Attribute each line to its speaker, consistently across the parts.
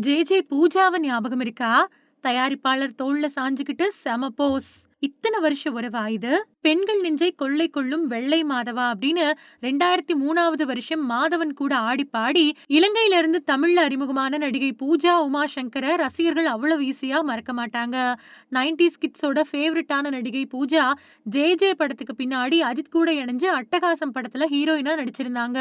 Speaker 1: J J பூஜாவ ஞாபகம் இருக்கா தயாரிப்பாளர் தோல்ல சாஞ்சுக்கிட்டு செம போஸ். இத்தனை வருஷ உறவா இது பெண்கள் நெஞ்சை கொள்ளை கொள்ளும் வெள்ளை மாதவா அப்படின்னு ரெண்டாயிரத்தி மூணாவது வருஷம் மாதவன் கூட ஆடி பாடி இலங்கையில இருந்து தமிழ்ல அறிமுகமான நடிகை பூஜா உமா சங்கர ரசிகர்கள் அவ்வளவு ஈஸியா மறக்க மாட்டாங்க. நைன்டிஸ் கிட்ஸோட ஃபேவரட்டான நடிகை பூஜா ஜே ஜே படத்துக்கு பின்னாடி அஜித் கூட இணைஞ்சு அட்டகாசம் படத்துல ஹீரோயினா நடிச்சிருந்தாங்க.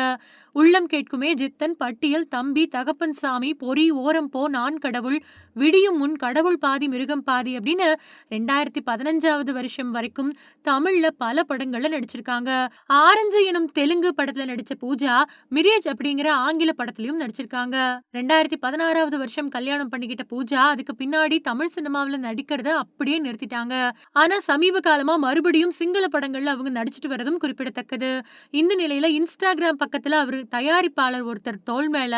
Speaker 1: உள்ளம் கேட்குமே ஜித்தன் பட்டியல் தம்பி தகப்பன் சாமி பொறி ஓரம் போ நான் கடவுள் விடியும் முன் கடவுள் பாதி மிருகம் பாதி அப்படின்னு ரெண்டாயிரத்தி அஞ்சாவது வருஷம் வரைக்கும் தமிழ்ல பல படங்கள்ல நடிச்சிருக்காங்க. ஆரஞ்சு எனும் தெலுங்கு படத்துல நடிச்ச பூஜா மிரேஜ் அப்படிங்கிற ஆங்கில படத்திலயும் நடிச்சிருக்காங்க. ரெண்டாயிரத்தி பதினாறாவது வருஷம் கல்யாணம் பண்ணிக்கிட்ட பூஜா அதுக்கு பின்னாடி தமிழ் சினிமாவில நடிக்கிறத அப்படியே நிறுத்திட்டாங்க. ஆனா சமீப காலமா மறுபடியும் சிங்கள படங்கள்ல அவங்க நடிச்சிட்டு வரதும் குறிப்பிடத்தக்கது. இந்த நிலையில இன்ஸ்டாகிராம் பக்கத்துல அவர் தயாரிப்பாளர் ஒருத்தர் தோல் மேல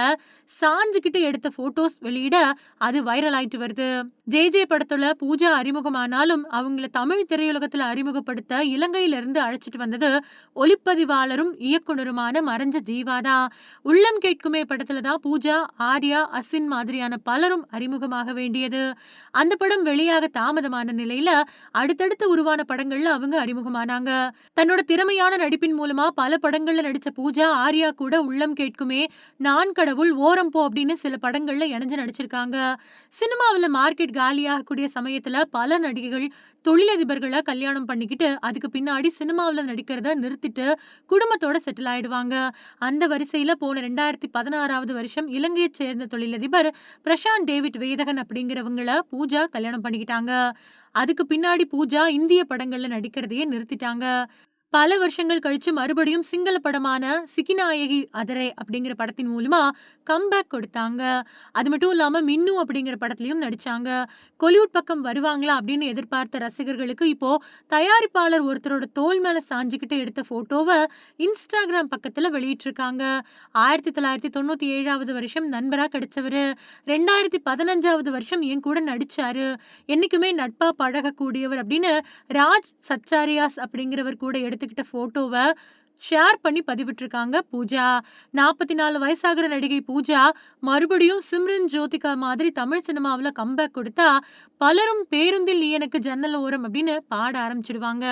Speaker 1: சாஞ்சுகிட்டு எடுத்த போட்டோஸ் வெளியிட அது வைரல் ஆயிட்டு வருது. ஜே ஜே படத்துல பூஜா அறிமுகமானாலும் அவங்கள தமிழ் திரையுலகத்தில் அறிமுகப்படுத்த இலங்கையிலிருந்து அழைச்சிட்டு வந்தது ஒளிப்பதிவாளரும் இயக்குனருமான மறைஞ்ச ஜீவாதா உள்ளம் கேட்குமே படத்துல தான் பூஜா ஆர்யா அசின் மாதிரியான பலரும் அறிமுகமாக வேண்டியது. அந்த படம் வெளியாக தாமதமான நிலையில அடுத்தடுத்து உருவான படங்கள்ல அவங்க அறிமுகமானாங்க. தன்னோட திறமையான நடிப்பின் மூலமா பல படங்கள்ல நடிச்ச பூஜா ஆர்யா கூட உள்ளம் கேட்குமே நான் கடவுள் ஓரம் போ அப்படின்னு சில படங்கள்ல இணைஞ்சு நடிச்சிருக்காங்க. சினிமாவில் மார்க்கெட் காலியாகக்கூடிய சமயத்துல பல நடிகைகள் தொழில தொழிலதிபர்களை கல்யாணம் பண்ணிக்கிட்டு அதுக்கு பின்னாடி சினிமாவில் நடிக்கிறத நிறுத்திட்டு குடும்பத்தோட செட்டில் ஆயிடுவாங்க. அந்த வரிசையில போன ரெண்டாயிரத்தி பதினாறாவது வருஷம் இலங்கையை சேர்ந்த தொழிலதிபர் பிரசாந்த் டேவிட் வேதகன் அப்படிங்கிறவங்கள பூஜா கல்யாணம் பண்ணிக்கிட்டாங்க. அதுக்கு பின்னாடி பூஜா இந்திய படங்கள்ல நடிக்கிறதையே நிறுத்திட்டாங்க. பல வருஷங்கள் கழிச்சு மறுபடியும் சிங்கள படமான சிக்கிநாயகி அதரே அப்படிங்கிற படத்தின் மூலமா கம்பேக் கொடுத்தாங்க. அது மட்டும் இல்லாம மின்னு அப்படிங்கிற படத்திலையும் நடிச்சாங்க. கொலிவுட் பக்கம் வருவாங்களா அப்படின்னு எதிர்பார்த்த ரசிகர்களுக்கு இப்போ தயாரிப்பாளர் ஒருத்தரோட தோல் மேல சாஞ்சுக்கிட்டு எடுத்த போட்டோவை இன்ஸ்டாகிராம் பக்கத்துல வெளியிட்டிருக்காங்க. ஆயிரத்தி தொள்ளாயிரத்தி தொண்ணூத்தி ஏழாவது வருஷம் நண்பரா கிடைச்சவர். ரெண்டாயிரத்தி பதினஞ்சாவது வருஷம் என் கூட நடிச்சாரு. என்னைக்குமே நட்பா பழகக்கூடியவர் அப்படின்னு ராஜ் சச்சாரியாஸ் அப்படிங்கிறவர் கூட எடுத்து எடுத்துக்கிட்ட ஃபோட்டோவை ஷேர் பண்ணி பதிவிட்டிருக்காங்க பூஜா. நாற்பத்தி நாலு வயசாகிற நடிகை பூஜா மறுபடியும் சிம்ரன் ஜோதிகா மாதிரி தமிழ் சினிமாவில் கம்பேக் கொடுத்தா பலரும் பேருந்தில் நீ எனக்கு ஜன்னல் ஓரம் அப்படின்னு பாட ஆரம்பிச்சிடுவாங்க.